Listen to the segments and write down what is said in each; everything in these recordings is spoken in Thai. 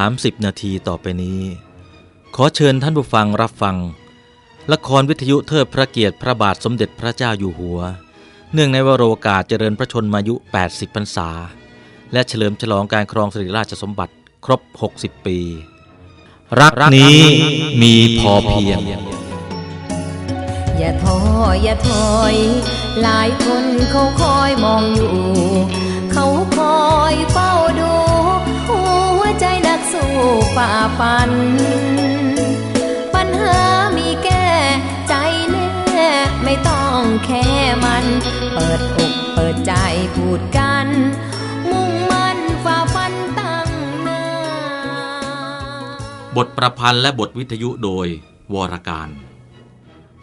30 นาทีต่อไปนี้ ขอเชิญท่านผู้ฟังรับฟัง ละครวิทยุเทิดพระเกียรติพระบาทสมเด็จพระเจ้าอยู่หัว เนื่องในวโรกาสเจริญพระชนมายุ 80 พรรษา และเฉลิมฉลองการครองสิริราชสมบัติครบ 60 ปี รักนี้มีพอเพียงอย่าท้ออย่าถอย หลายคนเขาคอยมองอยู่ เขาคอยเฝ้า ฝ่าฟัน ปัญหามีแก้ใจแน่ไม่ต้องแค่มัน เปิดอกเปิดใจพูดกัน มุ่งมั่นฝ่าฟันตั้งหน้า บทประพันธ์และบทวิทยุโดยวรการ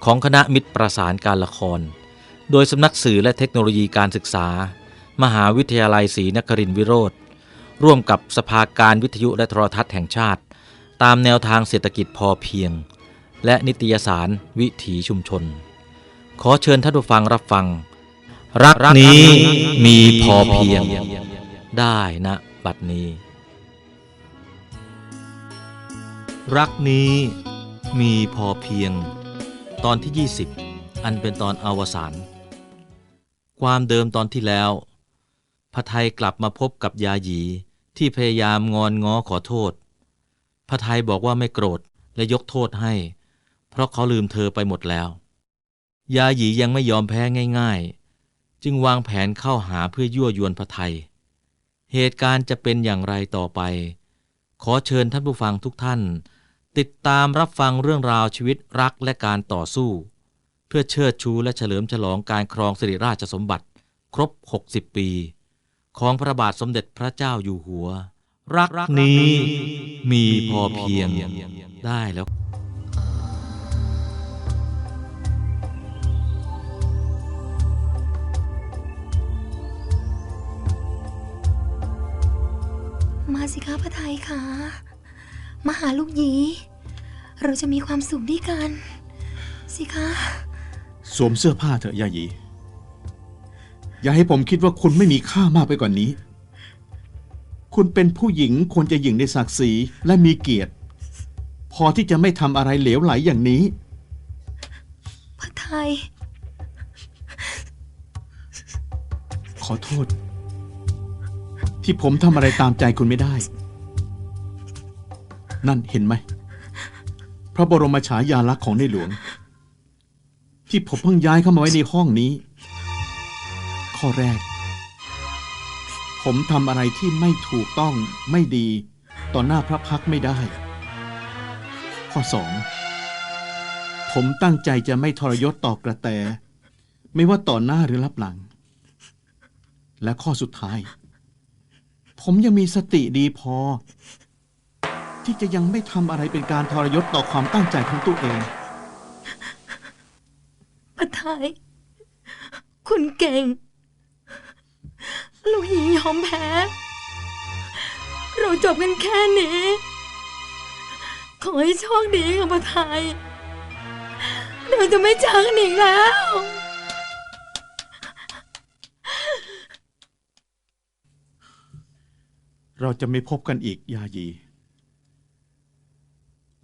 ของคณะมิตรประสานการละคร โดยสำนักสื่อและเทคโนโลยีการศึกษา มหาวิทยาลัยศรีนครินทรวิโรธ ร่วมกับสภาการวิทยุและโทรทัศน์แห่งชาติ ตามแนวทางเศรษฐกิจพอเพียง และนิตยสารวิถีชุมชน ขอเชิญท่านผู้ฟังรับฟัง รักนี้มีพอเพียง ได้นะบัดนี้ รักนี้มีพอเพียง ตอนที่ 20 อันเป็นตอนอวสานความเดิมตอนที่แล้วพระไทยกลับมาพบกับยาหยี ที่พยายามงอนง้อขอโทษ พระไทยบอกว่าไม่โกรธและยกโทษให้ เพราะเขาลืมเธอไปหมดแล้ว ยาหยียังไม่ยอมแพ้ง่าย ๆ จึงวางแผนเข้าหาเพื่อยั่วยวนพระไทย เหตุการณ์จะเป็นอย่างไรต่อไป ขอเชิญท่านผู้ฟังทุกท่าน ติดตามรับฟังเรื่องราวชีวิตรักและการต่อสู้ เพื่อเชิดชูและเฉลิมฉลองการครองสิริราชสมบัติ ครบ 60 ปี ของพระบาทสมเด็จพระเจ้าอยู่หัว รักนี้มีพอเพียงได้แล้วมาสิคะพระไทยค่ะมาหาลูกหยี เราจะมีความสุขด้วยกัน สิคะ สวมเสื้อผ้าเถอะยาหยี อย่าให้ผมคิดว่าคุณไม่มีค่ามากไปกว่านี้ คุณเป็นผู้หญิงควรจะหญิงในศักดิ์ศรีและมีเกียรติ พอที่จะไม่ทำอะไรเหลวไหลอย่างนี้ พระไทย ขอโทษ ที่ผมทำอะไรตามใจคุณไม่ได้ นั่นเห็นไหม พระบรมฉายาลักษณ์ของในหลวง ที่ผมเพิ่งย้ายเข้ามาไว้ในห้องนี้ ข้อแรก ผมทำอะไรที่ไม่ถูกต้องไม่ดี ต่อหน้าพระพักไม่ได้ ข้อสองผมตั้งใจจะไม่ทรยศต่อกระแต ไม่ว่าต่อหน้าหรือรับหลัง และข้อสุดท้าย ผมยังมีสติดีพอ ที่จะยังไม่ทำอะไรเป็นการทรยศต่อความตั้งใจของตัวเองพระไทย คุณเก่ง ลูกหยียอมแพ้ เราจบกันแค่นี้ ขอให้โชคดีค่ะพระไทยเราจะไม่เจอกันอีกแล้ว เราจะไม่พบกันอีกยายี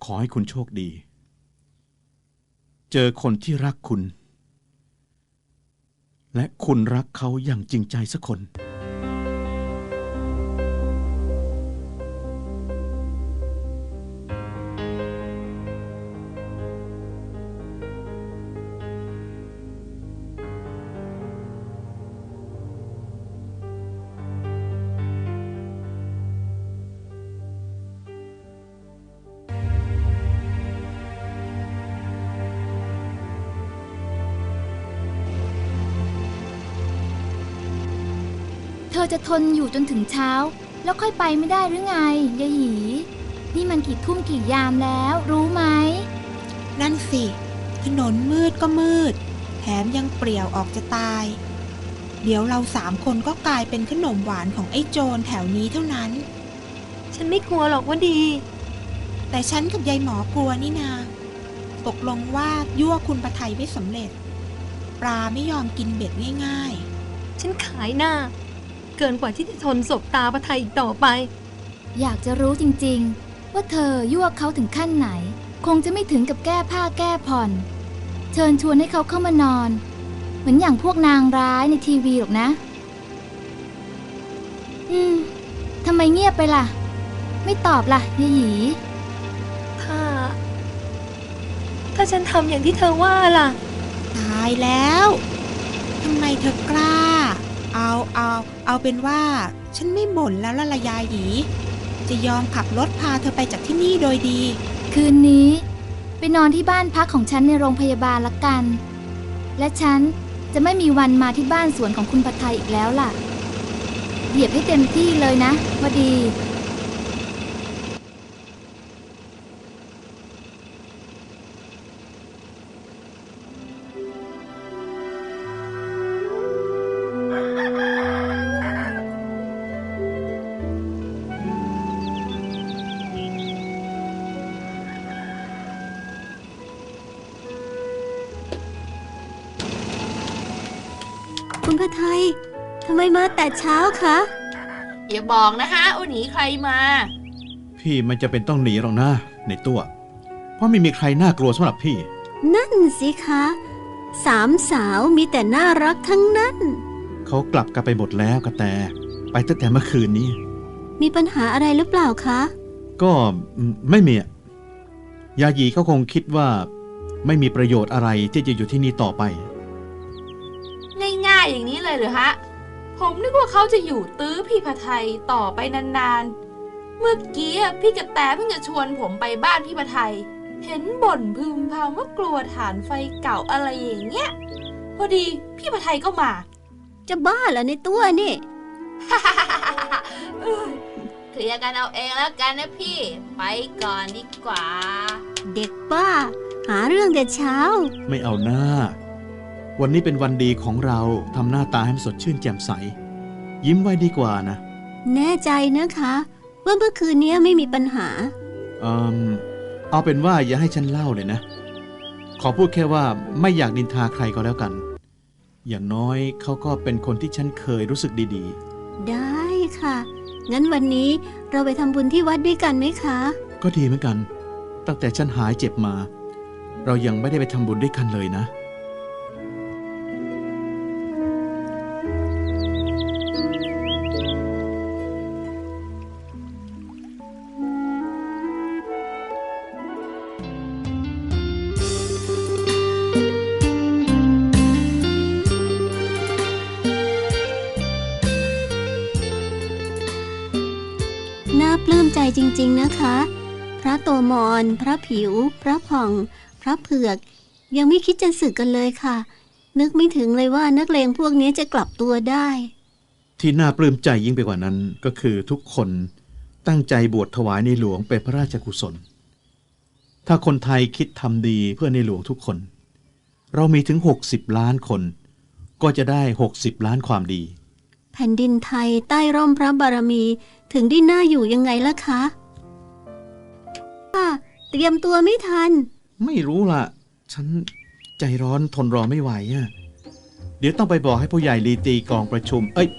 ขอให้คุณโชคดี เจอคนที่รักคุณ และคุณรักเขาอย่างจริงใจสักคน เธอจะทนอยู่จนถึงเช้า แล้วค่อยไปไม่ได้หรือไงยายหยีนี่มันกี่ทุ่มกี่ยามแล้ว รู้ไหม นั่นสิ ถนนมืดก็มืด แถมยังเปลี่ยวออกจะตาย เดี๋ยวเราสามคนก็กลายเป็นขนมหวานของไอ้โจรแถวนี้เท่านั้น ฉันไม่กลัวหรอกว่าดี แต่ฉันกับยายหมอกลัวนี่นา ตกลงว่ายั่วคุณประไทยไม่สำเร็จ ปลาไม่ยอมกินเบ็ดง่ายฉันขายหน้า เกินกว่าที่จะทนศบตาพระไทยอีกต่อไป อยากจะรู้จริงๆ ว่าเธอยั่วเขาถึงขั้นไหน คงจะไม่ถึงกับแก้ผ้าแก้ผ่อน เชิญชวนให้เขาเข้ามานอน เหมือนอย่างพวกนางร้ายในทีวีหรอกนะ อืมทำไมเงียบไปล่ะ ไม่ตอบล่ะยายหยีถ้า ถ้าฉันทำอย่างที่เธอว่าล่ะ ตายแล้ว ทำไมเธอกล้า เอาเอาเอาเป็นว่า ฉันไม่บ่นแล้วละละยาหยีจะยอมขับรถพาเธอไปจากที่นี่โดยดี คืนนี้ ไปนอนที่บ้านพักของฉันในโรงพยาบาลละกัน และฉันจะไม่มีวันมาที่บ้านสวนของคุณปัทไทยอีกแล้วล่ะ เหยียบให้เต็มที่เลยนะพอดี คุณพระไทยทำไมมาแต่เช้าคะอย่าบอกนะคะว่าหนีใครมา พี่มันจะเป็นต้องหนีหรอกนะในตัวเพราะไม่มีใครน่ากลัวสำหรับพี่ นั่นสิคะสามสาวมีแต่น่ารักทั้งนั้น เขากลับกันไปหมดแล้วกระแต ไปตั้งแต่เมื่อคืนนี้ มีปัญหาอะไรหรือเปล่าคะ ก็อืมไม่มีอะยายีเขาคงคิดว่า ไม่มีประโยชน์อะไรที่จะอยู่ที่นี่ต่อไปง่ายๆ อย่างนี้เลยเหรอฮะ ผมนึกว่าเขาจะอยู่ตื้อพี่พะไทยต่อไปนานๆ เมื่อกี้อะพี่กระแตเพิ่งจะชวนผมไปบ้านพี่พะไทย เห็นบ่นพึมพำว่ากลัวฐานไฟเก่าอะไรอย่างเงี้ย พอดีพี่พะไทยก็มา จะบ้าเหรอในตัวนี่เอ้ยเคลียร์กันเอาเองแล้วกันนะพี่ ไปก่อนดีกว่า เด็กบ้า หาเรื่องแต่เช้า ไม่เอาหน้า วันนี้เป็นวันดีของเราทำหน้าตาให้มันสดชื่นแจ่มใส ยิ้มไว้ดีกว่านะ แน่ใจนะคะ ว่าเมื่อคืนนี้ไม่มีปัญหาเอมเอาเป็นว่าอย่าให้ฉันเล่าเลยนะ ขอพูดแค่ว่าไม่อยากนินทาใครก็แล้วกัน อย่างน้อยเขาก็เป็นคนที่ฉันเคยรู้สึกดีได้ค่ะ งั้นวันนี้เราไปทำบุญที่วัดด้วยกันไหมคะๆก็ดีเหมือนกัน ตั้งแต่ฉันหายเจ็บมา เรายังไม่ได้ไปทำบุญด้วยกันเลยนะ โตมอนพระผิว พระผ่อง พระเผือก ยังไม่คิดจะสึกกันเลยค่ะ นึกไม่ถึงเลยว่านักเลงพวกนี้จะกลับตัวได้ ที่น่าปลื้มใจยิ่งไปกว่านั้นก็คือทุกคนตั้งใจบวชถวายในหลวงเป็นพระราชกุศล ถ้าคนไทยคิดทำดีเพื่อในหลวงทุกคน เรามีถึง 60 ล้านคน ก็จะได้ 60 ล้านความดี แผ่นดินไทยใต้ร่มพระบารมีถึงได้น่าอยู่ยังไงล่ะคะ ค่ะ เตรียมตัวไม่ทัน ไม่รู้ล่ะ ฉันใจร้อนทนรอไม่ไหวอะเดี๋ยวต้องไปบอกให้ผู้ใหญ่ลีตีกองประชุม เอ้ย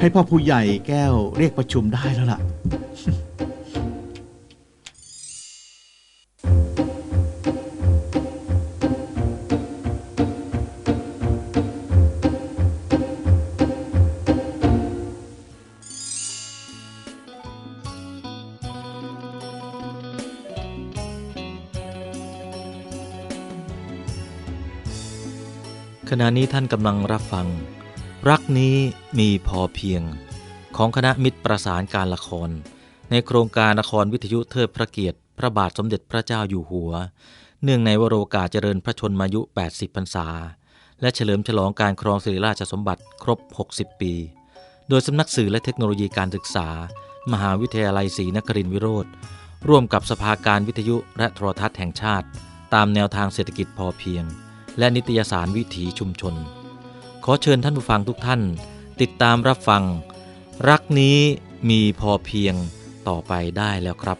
ให้พ่อผู้ใหญ่แก้วเรียกประชุมได้แล้วล่ะ ขณะนี้ท่านกำลังรับฟัง รักนี้มีพอเพียง ของคณะมิตรประสานการละคร ในโครงการละครวิทยุเทิดพระเกียรติ พระบาทสมเด็จพระเจ้าอยู่หัว เนื่องในวโรกาสเจริญพระชนมายุ 80 พรรษา และเฉลิมฉลองการครองสิริราชสมบัติครบ 60 ปี โดยสำนักสื่อและเทคโนโลยีการศึกษา มหาวิทยาลัยศรีนครินทรวิโรธร่วมกับสภาการวิทยุและโทรทัศน์แห่งชาติ ตามแนวทางเศรษฐกิจพอเพียง และนิตยสารวิถีชุมชน ขอเชิญท่านผู้ฟังทุกท่าน ติดตามรับฟัง รักนี้มีพอเพียงต่อไปได้แล้วครับ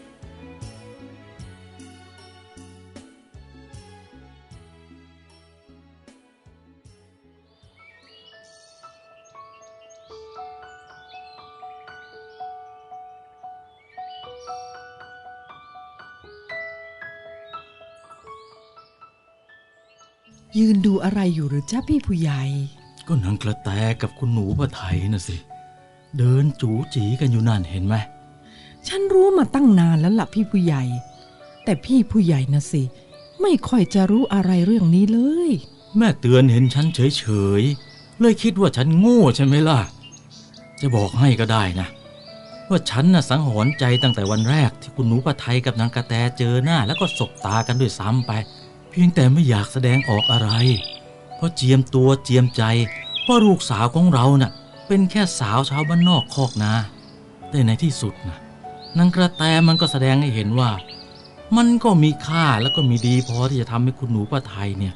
ยืนดูอะไรอยู่หรือจ้าพี่ผู้ใหญ่ ก็นางกระแตกับคุณหนูพระไทยนะสิ เดินจูจีกันอยู่นั่นเห็นไหม ฉันรู้มาตั้งนานแล้วล่ะพี่ผู้ใหญ่ แต่พี่ผู้ใหญ่นะสิ ไม่ค่อยจะรู้อะไรเรื่องนี้เลย แม่เตือนเห็นฉันเฉยๆ เลยคิดว่าฉันโง่ใช่ไหมล่ะ จะบอกให้ก็ได้นะ ว่าฉันน่ะสังหรณ์ใจตั้งแต่วันแรกที่คุณหนูพระไทยกับนางกระแตเจอหน้า แล้วก็สบตากันด้วยซ้ำไป เพียงแต่ไม่อยากแสดงออกอะไร เพราะเจียมตัวเจียมใจว่าลูกสาวของเราน่ะ เป็นแค่สาวชาวบ้านนอกคอกนาแต่ในที่สุดนะนางกระแตมันก็แสดงให้เห็นว่า มันก็มีค่าแล้วก็มีดีพอที่จะทำให้คุณหนูพระไทยเนี่ย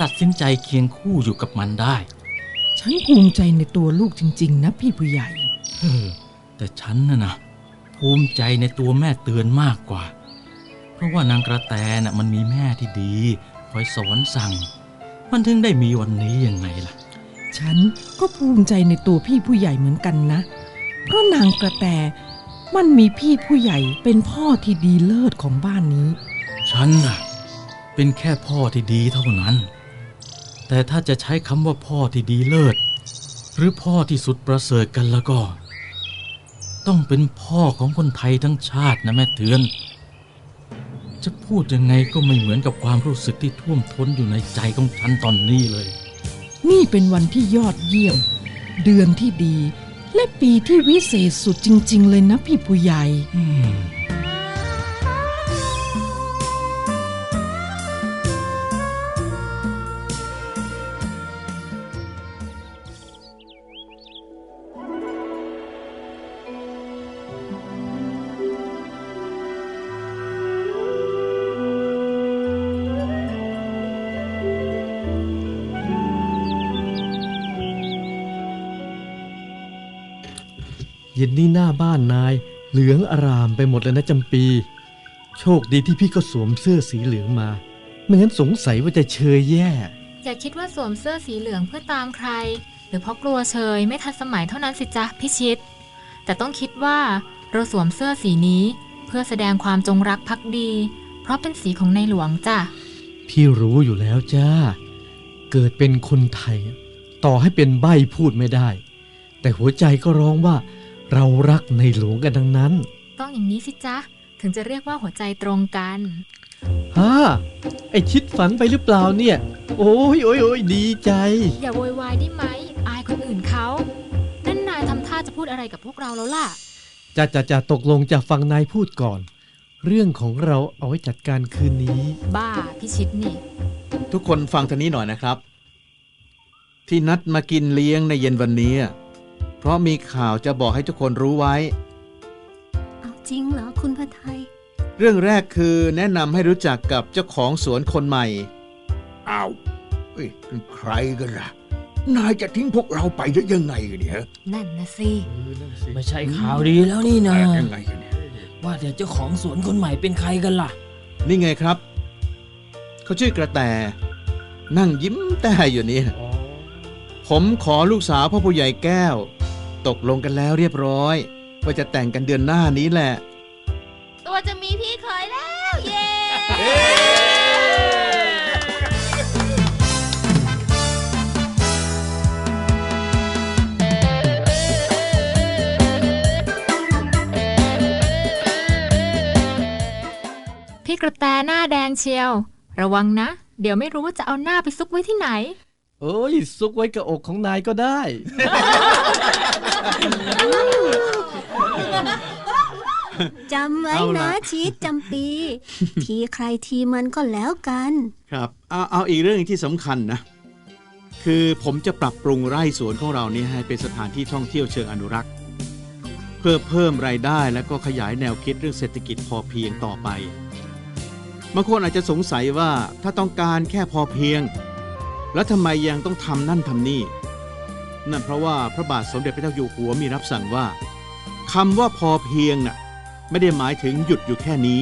ตัดสินใจเคียงคู่อยู่กับมันได้ ฉันภูมิใจในตัวลูกจริง ๆ นะพี่ผู้ใหญ่ เออ แต่ฉันน่ะนะภูมิใจในตัวแม่เตือนมากกว่า เพราะว่านางกระแตน่ะมันมีแม่ที่ดี คอยสอนสั่ง มันถึงได้มีวันนี้ยังไงล่ะ ฉันก็ภูมิใจในตัวพี่ผู้ใหญ่เหมือนกันนะ เพราะนางกระแตมันมีพี่ผู้ใหญ่เป็นพ่อที่ดีเลิศของบ้านนี้ ฉันน่ะเป็นแค่พ่อที่ดีเท่านั้น แต่ถ้าจะใช้คำว่าพ่อที่ดีเลิศ หรือพ่อที่สุดประเสริฐกันแล้วก็ ต้องเป็นพ่อของคนไทยทั้งชาตินะแม่เตือน จะพูดยังไงก็ไม่เหมือนกับความรู้สึกที่ท่วมท้นอยู่ในใจของฉันตอนนี้เลย นี่เป็นวันที่ยอดเยี่ยม เดือนที่ดี และปีที่วิเศษสุดจริง ๆ เลยนะพี่ผู้ใหญ่ นนี้หน้าบ้านนาย เหลืองอารามไปหมดเลยนะจำปี โชคดีที่พี่ก็สวมเสื้อสีเหลืองมาไม่งั้นสงสัยว่าจะเชยแย่ อย่าคิดว่าสวมเสื้อสีเหลืองเพื่อตามใคร หรือเพราะกลัวเชยไม่ทันสมัยเท่านั้นสิจ๊ะพิชิต แต่ต้องคิดว่าเราสวมเสื้อสีนี้เพื่อแสดงความจงรักภักดี เพราะเป็นสีของในหลวงจ้ะ พี่รู้อยู่แล้วจ้า เกิดเป็นคนไทย ต่อให้เป็นใบ้พูดไม่ได้ แต่หัวใจก็ร้องว่า เรารักในหลวงกันทั้งนั้น ต้องอย่างนี้สิจ๊ะ ถึงจะเรียกว่าหัวใจตรงกันฮ่าไอชิดฝันไปหรือเปล่าเนี่ย โอ้ยโอ้ยโอ้ยดีใจ อย่าโวยวายได้ไหม อายคนอื่นเขานั่นนายทำท่าจะพูดอะไรกับพวกเราแล้วล่ะจะจะจะตกลงจะฟังนายพูดก่อน เรื่องของเราเอาไว้จัดการคืนนี้ บ้าพิชิตนี่ ทุกคนฟังทางนี้หน่อยนะครับ ที่นัดมากินเลี้ยงในเย็นวันนี้เพ ราะมีข่าวจะบอกให้ทุกคนรู้ไว้ เอาจริงเหรอคุณพระไทย เรื่องแรกคือแนะนำให้รู้จักกับเจ้าของสวนคนใหม่ อ้าวเอ้ยเป็นใครกันล่ะ นายจะทิ้งพวกเราไปได้ยังไงเนี่ยนั่นนะสิไม่ใช่ข่าวดีแล้วนี่นะยังไงกันเนี่ยว่าแต่เจ้าของสวนคนใหม่เป็นใครกันล่ะ นี่ไงครับ เขาชื่อกระแต นั่งยิ้มแต่อยู่นี่ผมขอลูกสาวพ่อผู้ใหญ่แก้ว ตกลงกันแล้วเรียบร้อย ว่าจะแต่งกันเดือนหน้านี้แหละ ตัวจะมีพี่เคยแล้ว เย้พี่กระแตหน้าแดงเชียว ระวังนะ เดี๋ยวไม่รู้ว่าจะเอาหน้าไปซุกไว้ที่ไหน โอ้ย ซุกไว้กับอกของนายก็ได้ จำไว้เอาล่ะ นะชีตจำปี ทีใครทีมันก็แล้วกัน ครับเอาเอาอีกเรื่องที่สำคัญนะ คือผมจะปรับปรุงไร่สวนของเรานี่ให้เป็นสถานที่ท่องเที่ยวเชิงอนุรักษ์ เพื่อเพิ่มรายได้และก็ขยายแนวคิดเรื่องเศรษฐกิจพอเพียงต่อไปบางคนอาจจะสงสัยว่าถ้าต้องการแค่พอเพียง แล้วทำไมยังต้องทำนั่นทำนี่ นั่นเพราะว่าพระบาทสมเด็จพระเจ้าอยู่หัวมีรับสั่งว่าคำว่าพอเพียงน่ะไม่ได้หมายถึงหยุดอยู่แค่นี้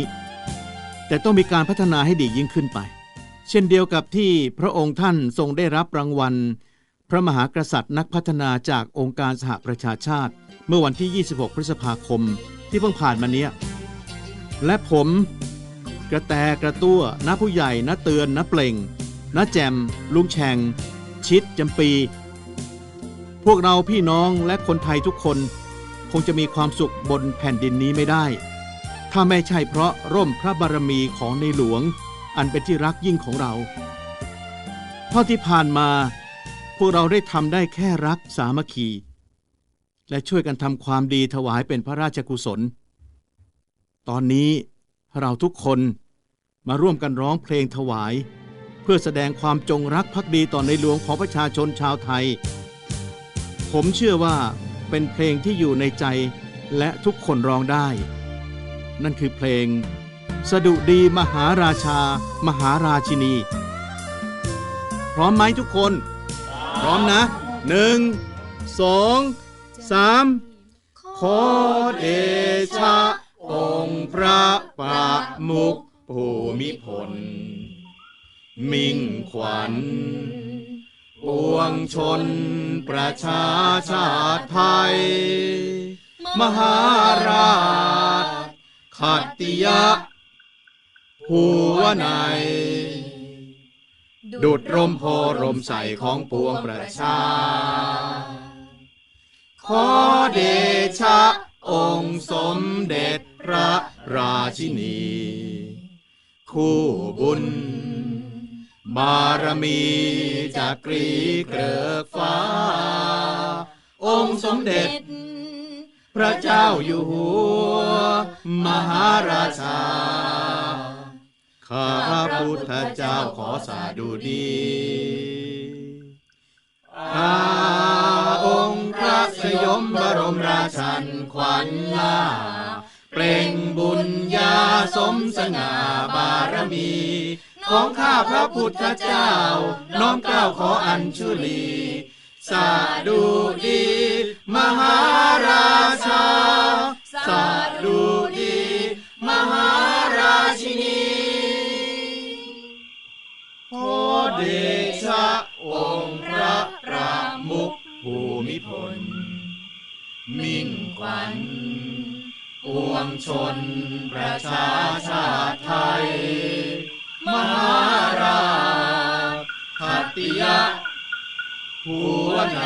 แต่ต้องมีการพัฒนาให้ดียิ่งขึ้นไป เช่นเดียวกับที่พระองค์ท่านทรงได้รับรางวัล พระมหากษัตริย์นักพัฒนาจากองค์การสหประชาชาติ เมื่อวันที่ 26 พฤษภาคมที่เพิ่งผ่านมาเนี้ยและผม กระแตกระตั้วน้าผู้ใหญ่น้าเตือนน้าเปล่ง น้าแจมลุงแฉงชิดจำปี พวกเราพี่น้องและคนไทยทุกคน คงจะมีความสุขบนแผ่นดินนี้ไม่ได้ ถ้าไม่ใช่เพราะร่มพระบารมีของในหลวง อันเป็นที่รักยิ่งของเราเท่าที่ผ่านมา พวกเราได้ทำได้แค่รักสามัคคี และช่วยกันทำความดีถวายเป็นพระราชกุศล ตอนนี้เราทุกคนมาร่วมกันร้องเพลงถวาย เพื่อแสดงความจงรักภักดีต่อในหลวงของประชาชนชาวไทย ผมเชื่อว่าเป็นเพลงที่อยู่ในใจและทุกคนร้องได้ นั่นคือเพลง สดุดีมหาราชา มหาราชินี พร้อมไหมทุกคน พร้อมนะหนึ่งสองสามขอเดชะองค์พระปะมุขภูมิพล มิ่งขวัญปวงชนประชาชาติไทย มหาราชขัตติยะ หัวใน ดุดร่มโพรมใสของปวงประชา ขอเดชะ องค์สมเด็จพระราชินี คู่บุญ บารมีจากกรีเกริกฟ้า องค์สมเด็จ พระเจ้าอยู่หัว มหาราชา ข้าพระพุทธเจ้าขอสาดุดีข้าองค์พระสยมบรมราชันขวัญลาเปล่งบุญญาสมสง่าบารมี ของข้าพระพุทธเจ้า น้อมเกล้าขออัญชุลี สาดุดี มหาราชา สาดุดี มหาราชินีขอเดชะองค์พระประมุขภูมิพล มิ่งขวัญปวงชนประชาชาติไทย ขัตติยะหัวใน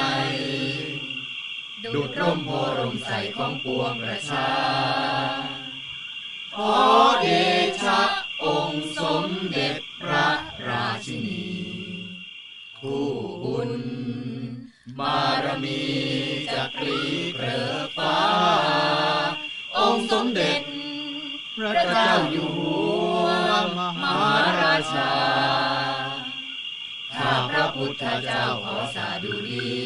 ดุดร่มโพรมใสของปวงประชา ขอเดชะองค์สมเด็จพระราชินี คู่บุญ บารมีจากรีเกริกฟ้า องค์สมเด็จ พระเจ้าอยู่ ธเจ้าขอสาดุดี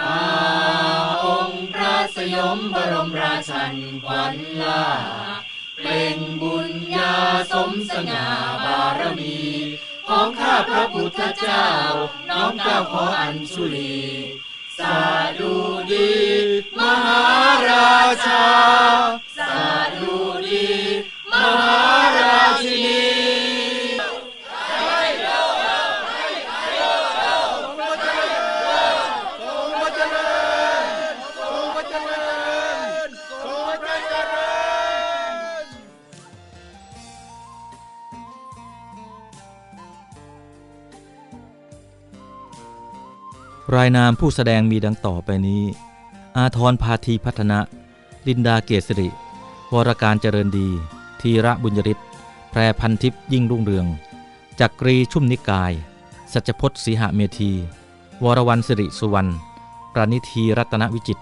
อาองค์พระสยมบรมราชันขวัญลาเปล่งบุญญาสมสง่าบารมีของข้าพระพุทธเจ้า น้อมก้าขออัญชุลีสาดุดี มหาราชา รายนามผู้แสดงมีดังต่อไปนี้ อาทรพาธีพัฒนะ ลินดาเกษริ วรการเจริญดี ธีระบุญยริศแพรพันทิพย์ยิ่งรุ่งเรือง จักรีชุ่มนิกาย สัจพจน์สีหเมธี วรวรรณสิริสุวรรณ ประนิธีรัตนวิจิต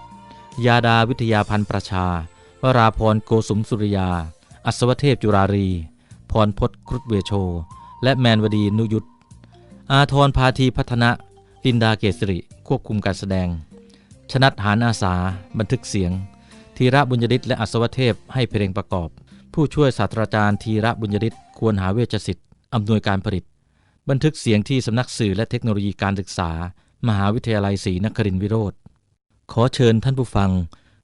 ยาดาวิทยาพันธ์ประชา วราพรโกสุมสุริยา อัศวเทพจุรารี พรพศครุฑเวโช และแมนวดีนุยุทธอาทรพาธีพัฒนะ ลินดาเกษริควบคุมการแสดง ชนัดหานอาสา บันทึกเสียง ธีระบุญยริศและอัศวเทพให้เพลงประกอบ ผู้ช่วยศาสตราจารย์ธีระบุญยริศควรหาเวชสิทธิ์อำนวยการผลิต บันทึกเสียงที่สำนักสื่อและเทคโนโลยีการศึกษา มหาวิทยาลัยศรีนครินทรวิโรธขอเชิญท่านผู้ฟัง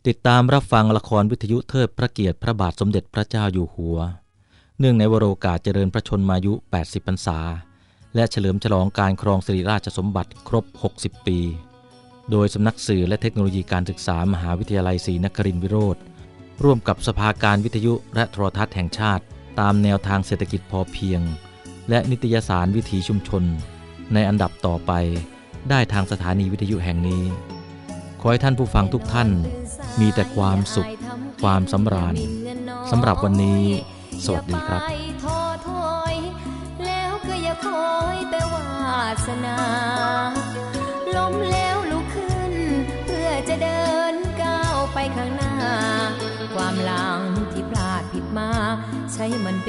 ติดตามรับฟังละครวิทยุเทิดพระเกียรติพระบาทสมเด็จพระเจ้าอยู่หัว เนื่องในวโรกาสเจริญพระชนมายุ 80 พรรษา และเฉลิมฉลองการครองสิริราชสมบัติครบ 60 ปี โดยสำนักสื่อและเทคโนโลยีการศึกษามหาวิทยาลัยศรีนครินทรวิโรธร่วมกับสภาการวิทยุและโทรทัศน์แห่งชาติ ตามแนวทางเศรษฐกิจพอเพียง และนิตยสารวิถีชุมชน ในอันดับต่อไป ได้ทางสถานีวิทยุแห่งนี้ ขอให้ท่านผู้ฟังทุกท่าน มีแต่ความสุข ความสำราญสำหรับวันนี้ สวัสดีครับ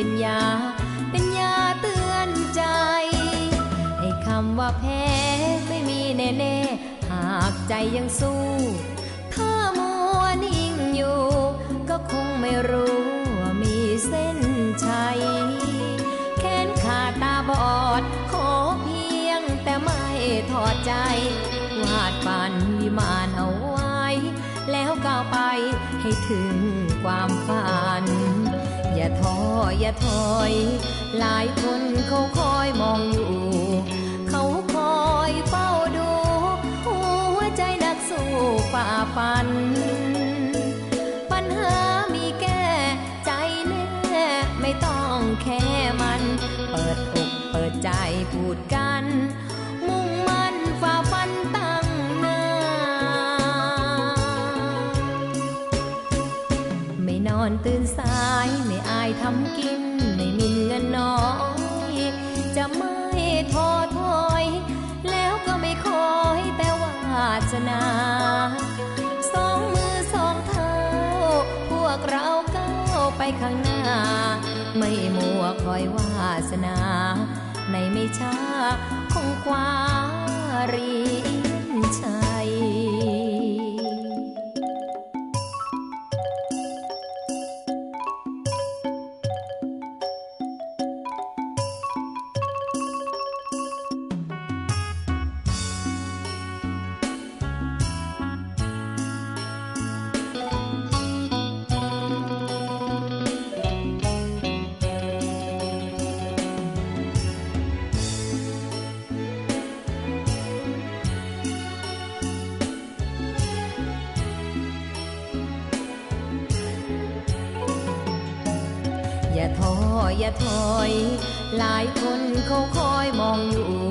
เป็นยา เป็นยาเตือนใจ ให้คำว่าแพ้ไม่มีแน่ๆ หากใจยังสู้ ถ้ามัวนิ่งอยู่ ก็คงไม่รู้ว่ามีเส้นชัย แขนขาตาบอด ขอเพียงแต่ไม่ถอดใจ วาดฝันวิมานเอาไว้ แล้วก้าวไปให้ถึงความฝัน อย่าท้ออย่าถอย หลายคนเขาคอยมองอยู่ เขาคอยเฝ้าดู หัวใจนักสู้ฝ่าฟัน ทำกินไม่มีเงินน้อย จะไม่ท้อถอย แล้วก็ไม่คอยแต่วาสนาสองมือสองเท้า พวกเราก้าวไปข้างหน้า ไม่มัวคอยวาสนา ในไม่ช้าคงคว้ารี อย่าถอย หลายคนเขาคอยมองอยู่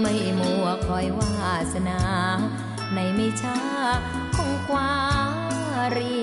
ไม่มัวคอยวาสนา ในไม่ช้าคงควารี